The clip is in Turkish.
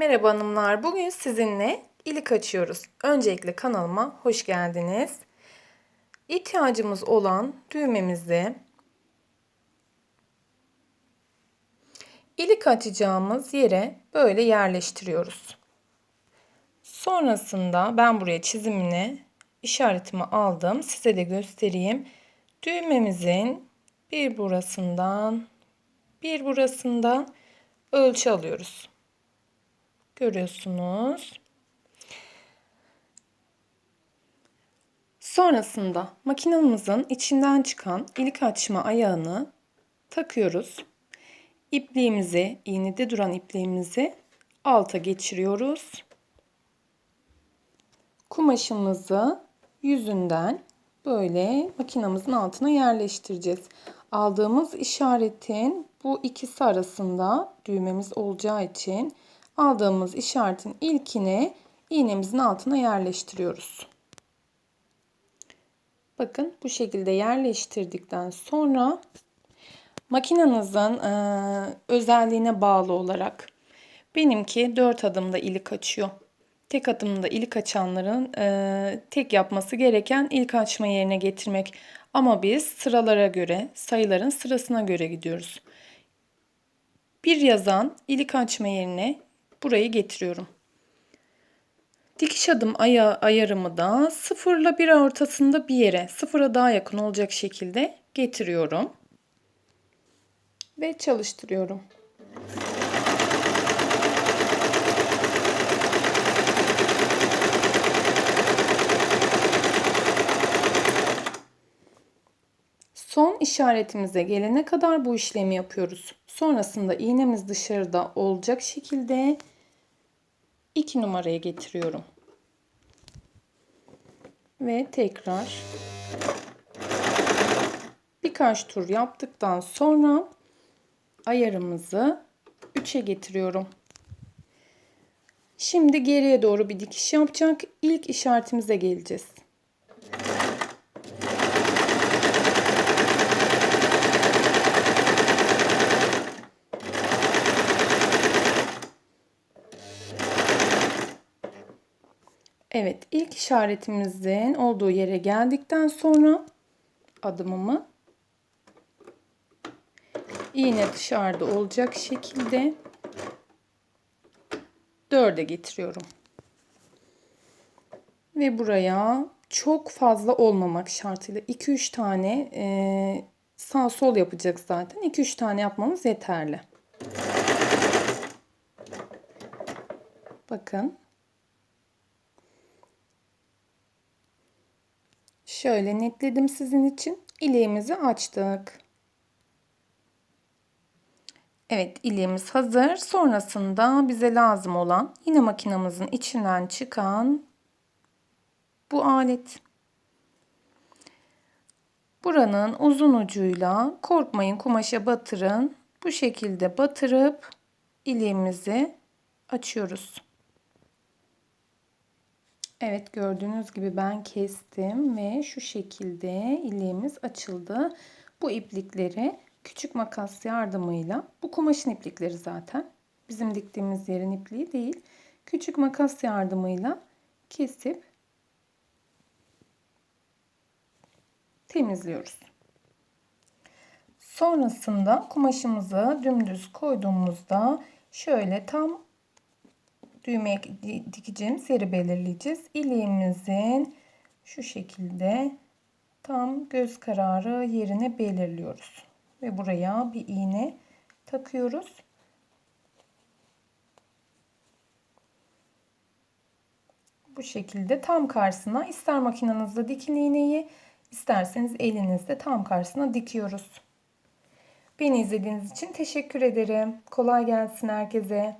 Merhaba hanımlar. Bugün sizinle ilik açıyoruz. Öncelikle kanalıma hoş geldiniz. İhtiyacımız olan düğmemizi ilik açacağımız yere böyle yerleştiriyoruz. Sonrasında ben buraya çizimini işaretimi aldım. Size de göstereyim. Düğmemizin bir burasından bir burasından ölçü alıyoruz. Görüyorsunuz. Sonrasında makinamızın içinden çıkan ilik açma ayağını takıyoruz. İpliğimizi, iğnede duran ipliğimizi alta geçiriyoruz. Kumaşımızı yüzünden böyle makinamızın altına yerleştireceğiz. Aldığımız işaretin bu ikisi arasında düğmemiz olacağı için aldığımız işaretin ilkini iğnemizin altına yerleştiriyoruz. Bakın bu şekilde yerleştirdikten sonra makinenizin e, özelliğine bağlı olarak benimki 4 adımda ilik açıyor. Tek adımda ilik açanların e, tek yapması gereken ilk açma yerine getirmek. Ama biz sıralara göre, sayıların sırasına göre gidiyoruz. Bir yazan ilik açma yerine burayı getiriyorum. Dikiş adım aya ayarımı da sıfırla bir ortasında bir yere, sıfıra daha yakın olacak şekilde getiriyorum. Ve çalıştırıyorum. Son işaretimize gelene kadar bu işlemi yapıyoruz. Sonrasında iğnemiz dışarıda olacak şekilde 2 numaraya getiriyorum. Ve tekrar birkaç tur yaptıktan sonra ayarımızı 3'e getiriyorum. Şimdi geriye doğru bir dikiş yapacak. İlk işaretimize geleceğiz. Evet, ilk işaretimizin olduğu yere geldikten sonra adımımı iğne dışarıda olacak şekilde dörde getiriyorum. Ve buraya çok fazla olmamak şartıyla 2-3 tane e, sağ sol yapacak zaten. 2-3 tane yapmamız yeterli. Bakın. Şöyle netledim sizin için. İliğimizi açtık. Evet iliğimiz hazır. Sonrasında bize lazım olan yine makinamızın içinden çıkan bu alet. Buranın uzun ucuyla korkmayın kumaşa batırın. Bu şekilde batırıp iliğimizi açıyoruz. Evet gördüğünüz gibi ben kestim ve şu şekilde iliğimiz açıldı. Bu iplikleri küçük makas yardımıyla bu kumaşın iplikleri zaten bizim diktiğimiz yerin ipliği değil. Küçük makas yardımıyla kesip temizliyoruz. Sonrasında kumaşımızı dümdüz koyduğumuzda şöyle tam düğmeye dikeceğimiz yeri belirleyeceğiz. İliğimizin şu şekilde tam göz kararı yerine belirliyoruz. Ve buraya bir iğne takıyoruz. Bu şekilde tam karşısına ister makinenizde dikin iğneyi isterseniz elinizde tam karşısına dikiyoruz. Beni izlediğiniz için teşekkür ederim. Kolay gelsin herkese.